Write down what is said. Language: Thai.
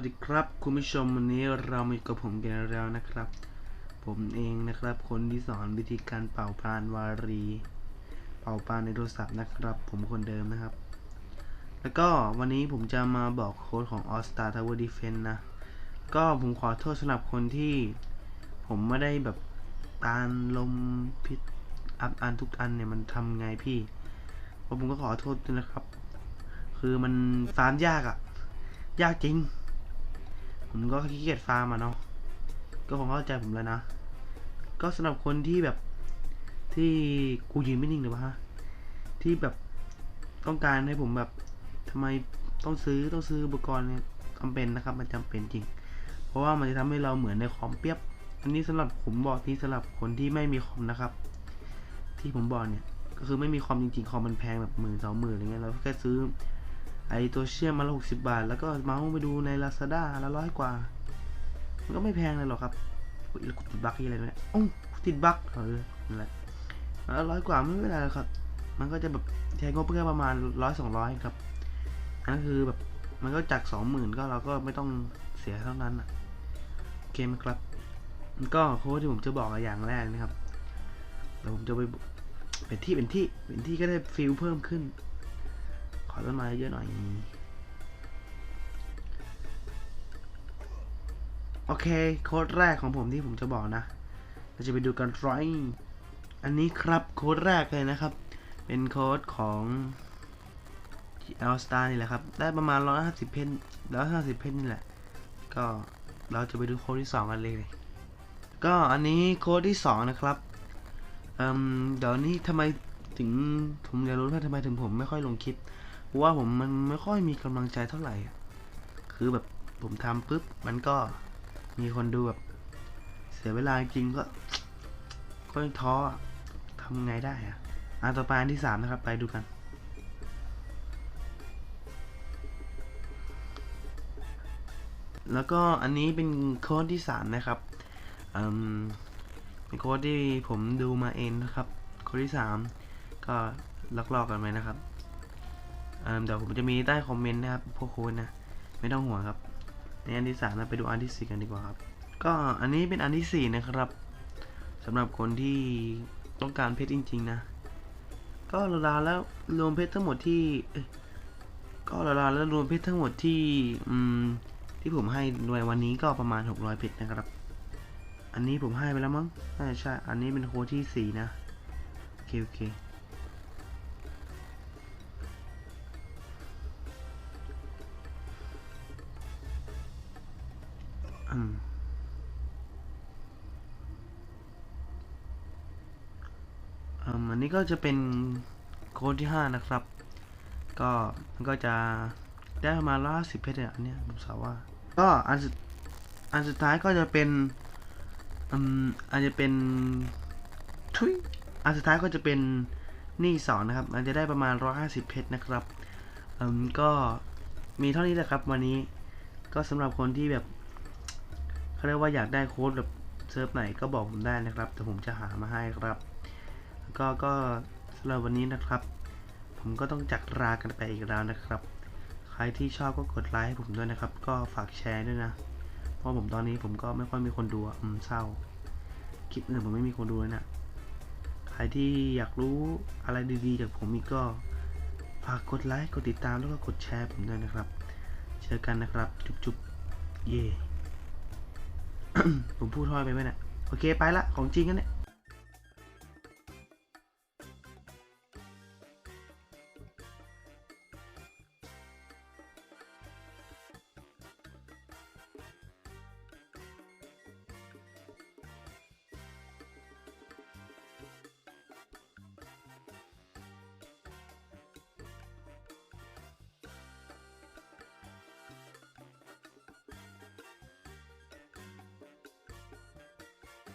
วัสดีครับ คุณผู้ชมวันนี้เรามาอยู่กับผมกันแล้วนะครับ ผมเองนะครับ คนที่สอนวิธีการเป่าปานวารี เป่าปานในโทรศัพท์นะครับ ผมคนเดิมนะครับ แล้วก็วันนี้ผมจะมาบอกโค้ดของ All Star Tower Defense นะ ก็ผมขอโทษสำหรับคนที่ ผมไม่ได้แบบตานลมพิษอัพอันทุกอันเนี่ยมันทำไงพี่ผมก็ขอโทษด้วยนะครับ คือมันฟาร์มยากอะ ยากจริง ผมก็ขี้เกียจฟาร์มอะเนาะก็คงเข้าใจผมแล้วนะ ก็สำหรับคนที่แบบที่กูยืนไม่นิ่งเลยวะฮะที่แบบต้องการให้ผมแบบทำไมต้องซื้อต้องซื้ออุปกรณ์เนี่ยจำเป็นนะครับ มันจำเป็นจริง เพราะว่ามันจะทำให้เราเหมือนในคอมเปียบ อันนี้สำหรับผมบอกที่สำหรับคนที่ไม่มีคอมนะครับ ที่ผมบอกเนี่ยก็คือไม่มีคอมจริงๆคอมมันแพงแบบหมื่นสองหมื่นอะไรเงี้ยเราแค่ซื้อ ไอตัวเชื่อมมาละหกสิบาท แล้วก็เมาส์ไปดูใน Lazada ละร้อยกว่า มันก็ไม่แพงเลยหรอกครับกูติดบั๊กอะไรเนี่ยโอ้าติดบั๊กเออนั่นแหละแล้วร้อยกว่าไม่เป็นไรหรอกครับ มันก็จะแบบใช้งบเพื่อประมาณร้อยสองร้อยครับ อันั่นคือแบบมันก็จากสองหมื่นก็เราก็ไม่ต้องเสียเท่านั้นอะโอเคไหมครับ ก็โค้ดที่ผมจะบอกอย่างแรกนะครับเดี๋ยวผมจะไปเป็นที่เป็นที่เป็นที่ก็ได้ฟิลเพิ่มขึ้น ต้นไม้เยอะหน่อย โอเค โค้ดแรกของผมที่ผมจะบอกนะ เราจะไปดูกันร้อยอันนี้ครับโค้ดแรกเลยนะครับ เป็นโค้ดของ l s t a r นี่แหละครับ ได้ประมาณ 150 เพน150 เพนนี่แหละ ก็เราจะไปดูโค้ดที่ 2 กันเลย ก็อันนี้โค้ดที่ 2 นะครับเอ่มเดี๋ยวนี้ทำไมถึงผมอยากรู้ว่าทำไมถึงผมไม่ค่อยลงคลิป เพราะว่าผมมันไม่ค่อยมีกำลังใจเท่าไหร่ คือแบบผมทำปุ๊บ มันก็มีคนดูแบบ เสียเวลาจริงก็ ก็ท้อทำไงได้อะอันต่อไปอันที่สามนะครับ ไปดูกัน แล้วก็อันนี้เป็นโค้ดที่สามนะครับอืมเป็นโค้ดที่ผมดูมาเองนะครับ โค้ดที่สามก็ลักลอกกันไหมนะครับ เดี๋ยวผมจะมีใต้คอมเมนต์นะครับพวกคุณนะไม่ต้องห่วงครับในอันที่สามเราไปดูอันที่สี่กันดีกว่าครับ ก็อันนี้เป็นอันที่สี่นะครับสำหรับคนที่ต้องการเพชรจริง ๆ นะ ก็ราวๆแล้วรวมเพชรทั้งหมดที่ก็ราวๆแล้วรวมเพชรทั้งหมดที่อืมที่ผมให้ในวันนี้ก็ประมาณ 600เพชรนะครับ อันนี้ผมให้ไปแล้วมั้งน่าจะใช่ อันนี้เป็นโค้ดที่สี่นะ โอเคโอเค อืมอันนี้ก็จะเป็นโค้ดที่5นะครับ ก็มันก็จะได้ประมาณร้อยสิบเพชรเนี่ยอันเนี้ยผมสาว่า ก็อันสุดอันสุดท้ายก็จะเป็นอืมอันจะเป็นทุยอันสุดท้ายก็จะเป็นหนี่สองนะครับมันจะได้ประมาณร้อยห้าสิบเพชรนะครับอืมก็มีเท่านี้แหละครับ วันนี้ก็สำหรับคนที่แบบ เขาเรียกว่าอยากได้โค้ดแบบเซิร์ฟไหนก็บอกผมได้นะครับแต่ผมจะหามาให้ครับ ก็ก็สำหรับวันนี้นะครับ ผมก็ต้องจักรากันไปอีกแล้วนะครับ ใครที่ชอบก็กดไลค์ให้ผมด้วยนะครับ ก็ฝากแชร์ด้วยนะ เพราะผมตอนนี้ผมก็ไม่ค่อยมีคนดูอืมเศร้าคลิปอื่นผมไม่มีคนดูเลยนะใครที่อยากรู้อะไรดีๆจากผมอีกก็ฝากกดไลค์กดติดตามแล้วก็กดแชร์ผมด้วยนะครับ เจอกันนะครับ จุ๊บๆเย่ ผมพูดท้อยไปไหมเนี่ยโอเคไปละของจริงกันเนี่ย